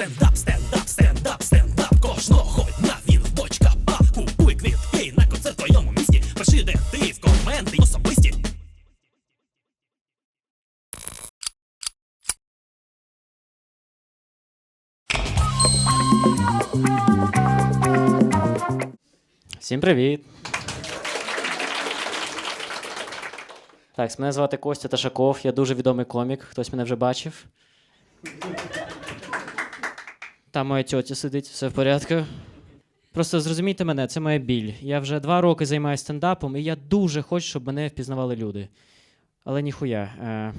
Стендап, стендап, стендап, стендап Кожного дня він бочка пап Купуй квітки на концерт твоєму місті Пиши, де ти в коменти особисті Всім привіт. Так, мене звати Костя Ташаков, я дуже відомий комік. Хтось мене вже бачив. Там моя тьотя сидить, все в порядку. Просто зрозумійте мене, це моя біль. Я вже два роки займаюся стендапом, і я дуже хочу, щоб мене впізнавали люди. Але ніхуя. Е,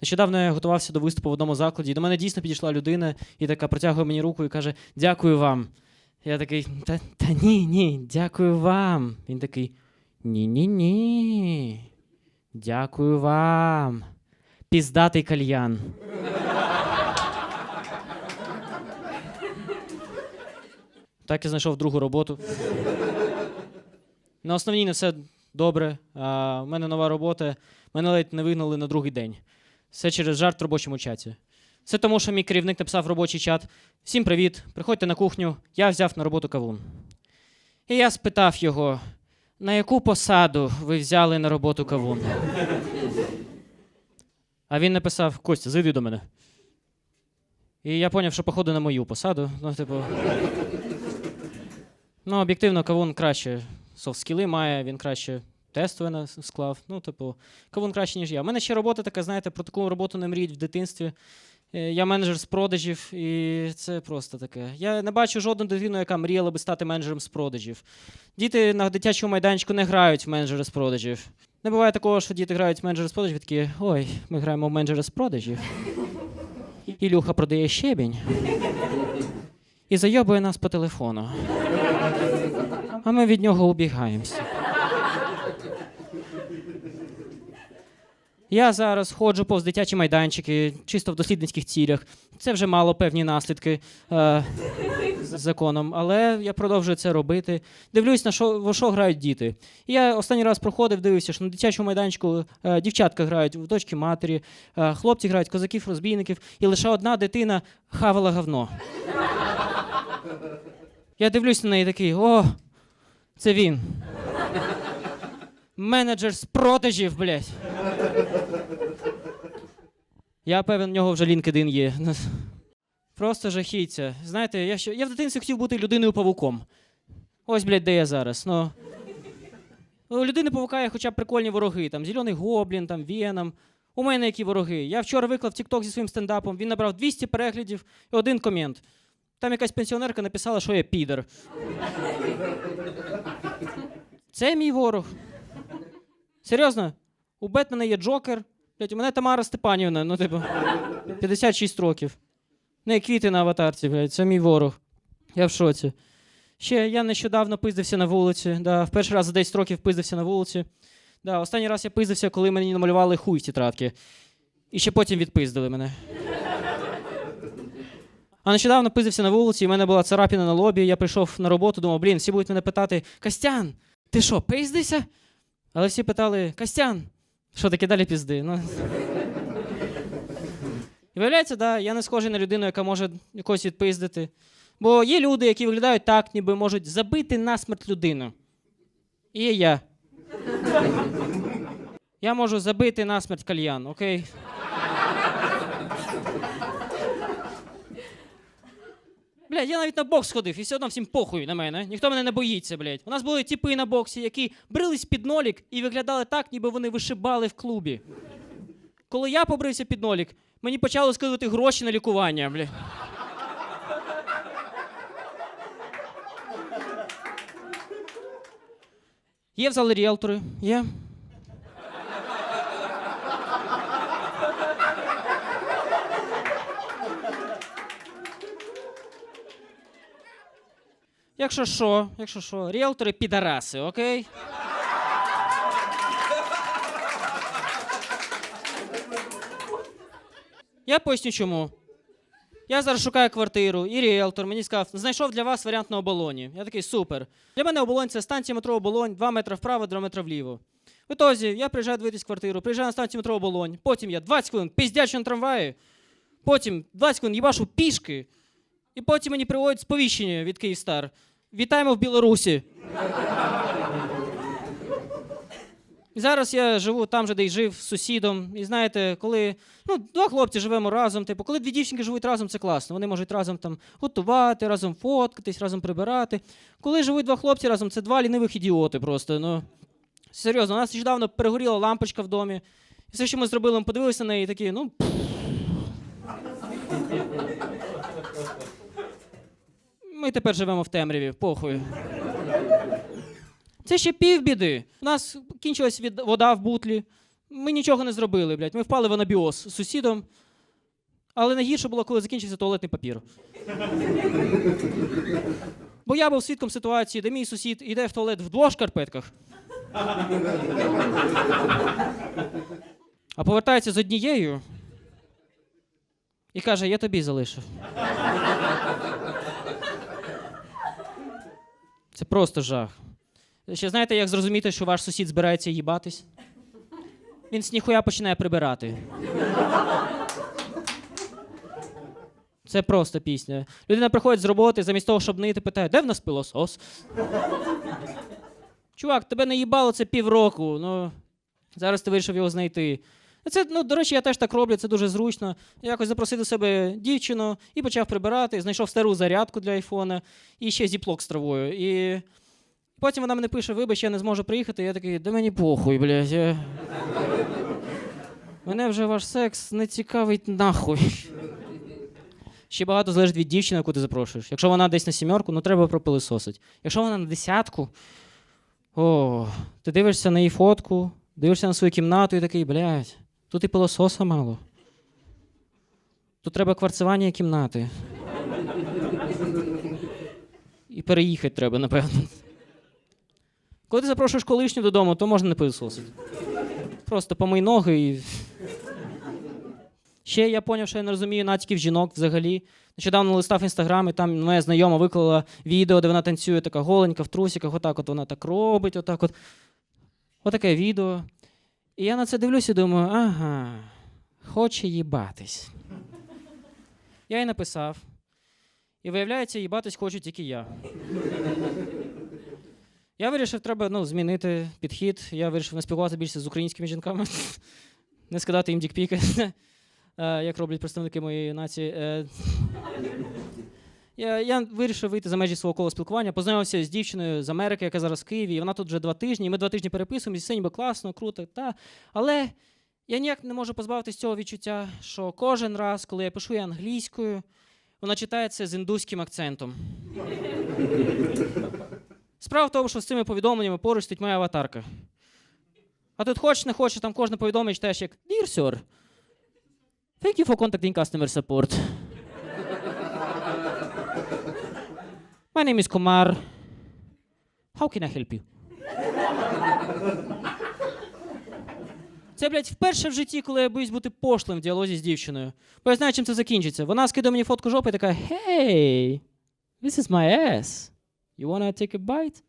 нещодавно я готувався до виступу в одному закладі, і до мене дійсно підійшла людина і така протягує мені руку і каже: Дякую вам. Я такий, та, та ні, ні, дякую вам. Він такий, ні-ні-ні. Дякую вам. Піздатий кальян. Так я знайшов другу роботу. На основній не все добре. А, у мене нова робота. Мене ледь не вигнали на другий день. Все через жарт в робочому чаті. Це тому, що мій керівник написав робочий чат: Всім привіт, приходьте на кухню, я взяв на роботу кавун. І я спитав його, на яку посаду ви взяли на роботу кавун? А він написав: Костя, зайди до мене. І я зрозумів, що походу на мою посаду. Ну, типу. Ну, об'єктивно, кавун краще софт-скіли має, він краще тестове склав. Ну, типу, кавун краще, ніж я. У мене ще робота така, знаєте, про таку роботу не мріють в дитинстві. Е, Я менеджер з продажів, і це просто таке. Я не бачу жодну дитину, яка мріяла би стати менеджером з продажів. Діти на дитячому майданчику не грають в менеджера з продажів. Не буває такого, що діти грають в менеджера з продажів, такі, ой, ми граємо в менеджера з продажів. Ілюха продає щебінь і зайобує нас по телефону. А ми від нього убігаємося. Я зараз ходжу повз дитячі майданчики, чисто в дослідницьких цілях. Це вже мало певні наслідки е, законом, але я продовжую це робити. Дивлюсь, на що, во що грають діти. Я останній раз проходив, дивився, що на дитячому майданчику е, дівчатка грають в дочки матері, е, хлопці грають козаків-розбійників, і лише одна дитина хавала говно. Я дивлюсь на неї такий: о, це він. Менеджер з продажів, блядь. Я певен, в нього вже LinkedIn є. Просто жахіття. Знаєте, я, ще, я в дитинстві хотів бути людиною павуком. Ось, блядь, де я зараз. Ну. У людини павука є хоча б прикольні вороги. Там зелений гоблін, там Веном. У мене які вороги. Я вчора виклав TikTok зі своїм стендапом, він набрав 200 переглядів і один комент. Там якась пенсіонерка написала, що я підер. Це мій ворог. Серйозно? У Бетмена є Джокер. Блять, у мене Тамара Степанівна, ну, типу, 56 років. Не квіти на аватарці, блядь, це мій ворог. Я в шоці. Ще я нещодавно пиздився на вулиці. Да, в перший раз за 10 років пиздився на вулиці. Да, останній раз я пиздився, коли мені намалювали хуй в тетрадки. І ще потім відпиздили мене. А нещодавно пиздився на вулиці, в мене була царапіна на лобі. Я прийшов на роботу, думав, блін, всі будуть мене питати: Костян, ти що, пиздишся? Але всі питали: Костян, що таке далі пізди? Ну. І виявляється, да, я не схожий на людину, яка може якось відпиздити. Бо є люди, які виглядають так, ніби можуть забити насмерть людину. І я. Я можу забити насмерть кальян, окей? Блядь, я навіть на бокс ходив, і все одно всім похуй на мене. Ніхто мене не боїться, блядь. У нас були тіпи на боксі, які брились під нолік і виглядали так, ніби вони вишибали в клубі. Коли я побрився під нолік, мені почали скидувати гроші на лікування, блядь. Є в залі ріелтори? Є. Якщо що, якщо що, ріелтори підараси, окей? Я поясню чому. Я зараз шукаю квартиру, і ріелтор мені сказав, знайшов для вас варіант на оболоні. Я такий супер. Для мене оболонь це станція метро оболонь, 2 метри вправо, 2 метри вліво. В ітозі я приїжджаю дивитись квартиру, приїжджаю на станцію метро оболонь, потім я 20 хвилин піздячу на трамваї, потім 20 хвилин їбашу пішки, І потім мені приводять сповіщення від Київстар. Вітаємо в Білорусі. Зараз я живу там же, де й жив з сусідом. І знаєте, коли ну, два хлопці живемо разом, типу, коли дві дівчинки живуть разом, це класно. Вони можуть разом там готувати, разом фоткатись, разом прибирати. Коли живуть два хлопці разом, це два лінивих ідіоти просто. Ну, серйозно, у нас нещодавно перегоріла лампочка в домі. І все, що ми зробили, ми подивилися на неї і такі, ну. Ми тепер живемо в темряві, похуй. Це ще півбіди. У нас кінчилась від... вода в бутлі. Ми нічого не зробили, блядь. Ми впали в анабіоз з сусідом. Але найгірше було, коли закінчився туалетний папір. Бо я був свідком ситуації, де мій сусід йде в туалет в двох шкарпетках. А повертається з однією і каже: я тобі залишив. Це просто жах. Ще знаєте, як зрозуміти, що ваш сусід збирається їбатись? Він з ніхуя починає прибирати. Це просто пісня. Людина приходить з роботи, замість того, щоб нити, питає, де в нас пилосос? Чувак, тебе не їбало це півроку. Ну, зараз ти вирішив його знайти. Це, ну, до речі, я теж так роблю, це дуже зручно. Якось запросив до себе дівчину і почав прибирати, знайшов стару зарядку для айфона і ще зіплок з травою. І потім вона мене пише: вибач, я не зможу приїхати. Я такий, да мені похуй, блядь. Мене вже ваш секс не цікавить нахуй. Ще багато залежить від дівчини, яку ти запрошуєш. Якщо вона десь на сімерку, ну треба пропилисосить. Якщо вона на десятку, о, ти дивишся на її фотку, дивишся на свою кімнату і такий, блядь, тут і пилососа мало. Тут треба кварцевання кімнати. І переїхати треба, напевно. Коли ти запрошуєш колишню додому, то можна не пилососити. Просто помий ноги і. Ще я зрозумів, що я не розумію натяків жінок взагалі. Нещодавно листав інстаграм, і там моя знайома виклала відео, де вона танцює така голенька в трусиках, отак от вона так робить, отак от. Отаке відео. І я на це дивлюся і думаю, ага, хоче їбатись. Я їй написав. І виявляється, їбатись хочу тільки я. Я вирішив, треба ну, змінити підхід. Я вирішив не спілкуватися більше з українськими жінками, не скидати їм дікпіки, е, як роблять представники моєї нації. Я, я вирішив вийти за межі свого кола спілкування, познайомився з дівчиною з Америки, яка зараз в Києві. І вона тут вже два тижні. і Ми два тижні переписуємося, все ніби класно, круто. Та. Але я ніяк не можу позбавитися цього відчуття, що кожен раз, коли я пишу їй англійською, вона читає це з індуським акцентом. Справа в тому, що з цими повідомленнями поруч стоїть моя аватарка. А тут хочеш, не хочеш, там кожне повідомлення читаєш як Dear sir, thank you for contacting customer support. My name is Kumar. How can I help you? Це, блядь, вперше в житті, коли я боюсь бути пошлим в діалозі з дівчиною. Бо я знаю, чим це закінчиться. Вона скидає мені фотку жопи і така: Hey, this is my ass. You wanna take a bite?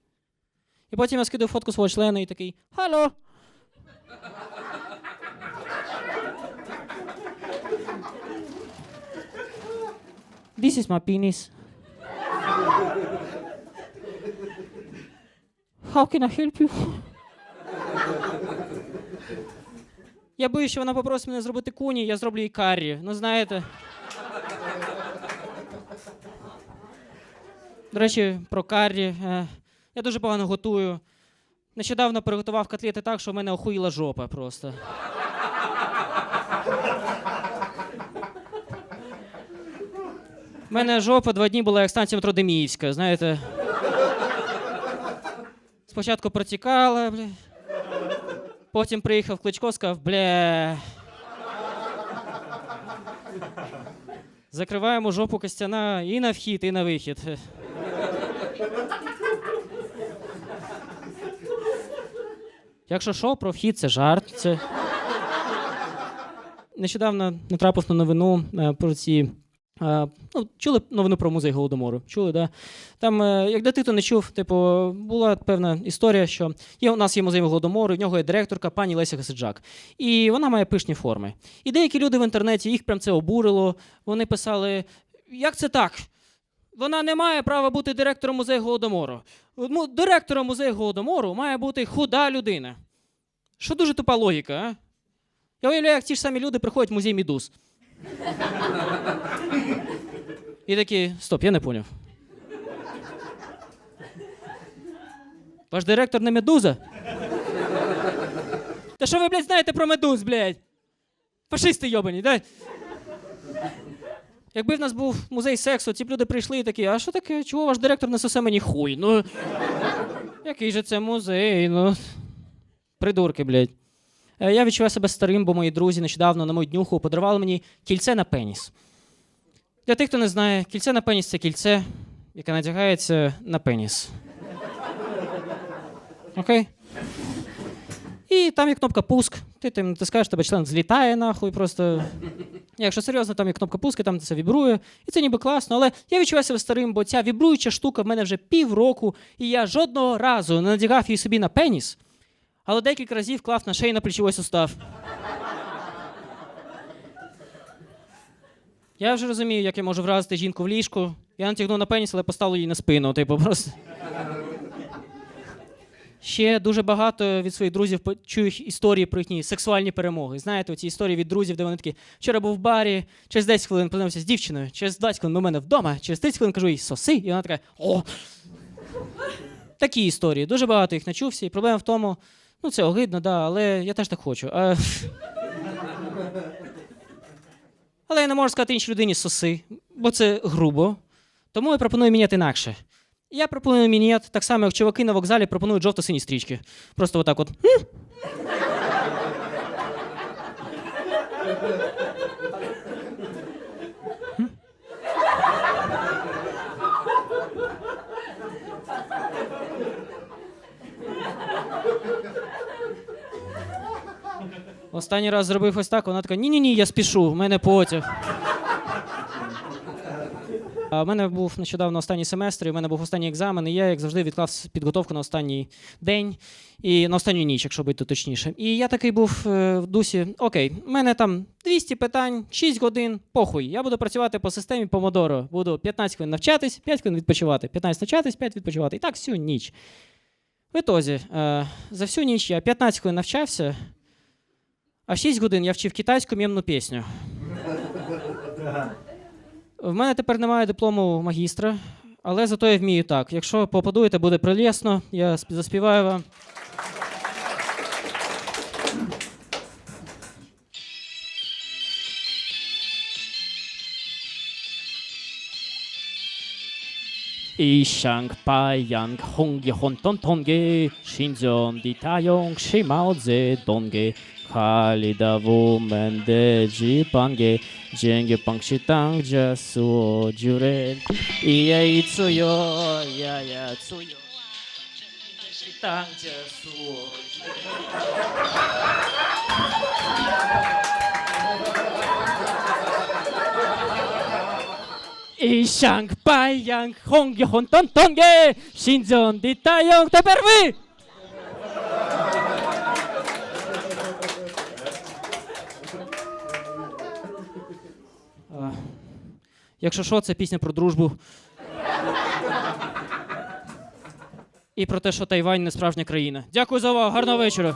І потім я скидаю фотку свого члена і такий: Hello. This is my penis. How help you? Я боюсь, що вона попросить мене зробити куні, я зроблю їй каррі. Ну, знаєте. До речі, про каррі. Е, Я дуже погано готую. Нещодавно приготував котлети так, що в мене охуїла жопа просто. У мене жопа два дні була як станція метро Деміївська, знаєте. Спочатку протікала, бля. Потім приїхав Кличко, сказав, бля. Закриваємо жопу Костяна і на вхід, і на вихід. Якщо що, про вхід це жарт. Це... Нещодавно натрапив на новину е, про ці. Е, ну, чули новину про музей Голодомору? Чули, да? Там, е, як дитина не чув, типу, була певна історія, що є, у нас є музей Голодомору, в нього є директорка пані Леся Гасиджак. І вона має пишні форми. І деякі люди в інтернеті їх прям це обурило. Вони писали: як це так? Вона не має права бути директором музею Голодомору. Директором музею Голодомору має бути худа людина. Що дуже тупа логіка, а? Я уявляю, як ті ж самі люди приходять в музей Мідуз. І такі, стоп, я не поняв. Ваш директор не медуза? Та що ви, блядь, знаєте про медуз, блядь? Фашисти йобані, дай. Якби в нас був музей сексу, ці б люди прийшли і такі, а що таке? Чого ваш директор не сосе мені хуй? Ну. Який же це музей? Ну. Придурки, блядь. Е, Я відчуваю себе старим, бо мої друзі нещодавно на мою днюху подарували мені кільце на пеніс. Для тих, хто не знає, кільце на пеніс це кільце, яке надягається на пеніс. Окей? І там є кнопка пуск. Ти тим натискаєш, тебе член злітає нахуй просто. Якщо серйозно, там є кнопка пуск, і там це вібрує. І це ніби класно, але я відчуваю себе старим, бо ця вібруюча штука в мене вже півроку, і я жодного разу не надягав її собі на пеніс, але декілька разів клав на шею на плечовий сустав. Я вже розумію, як я можу вразити жінку в ліжку. Я натягну на пеніс, але поставлю її на спину. Типу, просто. Ще дуже багато від своїх друзів чую історії про їхні сексуальні перемоги. Знаєте, ці історії від друзів, де вони такі, вчора був в барі, через 10 хвилин познайомився з дівчиною, через 20 хвилин у мене вдома, через 30 хвилин кажу їй соси, і вона така о. Такі історії. Дуже багато їх начувся. І проблема в тому, ну це огидно, да, але я теж так хочу. А... Але я не можу сказати іншій людині соси, бо це грубо. Тому я пропоную міняти інакше. Я пропоную мінет, так само, як чуваки на вокзалі пропонують жовто-сині стрічки. Просто отак от. Останній раз зробив ось так, вона така: ні-ні-ні, я спішу, в мене потяг. В мене був нещодавно останній семестр, і в мене був останній екзамен, і я, як завжди, відклав підготовку на останній день і на останню ніч, якщо бути точніше. І я такий був е, в дусі: окей, в мене там 200 питань, 6 годин, похуй. Я буду працювати по системі Помодоро. Буду 15 хвилин навчатись, 5 хвилин відпочивати, 15 навчатись, 5 відпочивати. І так всю ніч. В ітозі, е, за всю ніч я 15 хвилин навчався, а 6 годин я вчив китайську мємну пісню. В мене тепер немає диплому магістра, але зато я вмію так. Якщо попадуєте, буде прелісно, я заспіваю вам. Ishang Paiyang Hongi Honton Tonge Shinzon Ditayong Shimao Zedonge 哈利达布门德吉潘杰，金吉潘西唐加苏朱雷，伊耶苏哟，呀呀苏哟，唐加苏。一 Shanghai Yang Hongya Hun Tan Tongge，深圳的太阳太明媚。Якщо що, це пісня про дружбу. І про те, що Тайвань не справжня країна. Дякую за увагу, гарного вечора.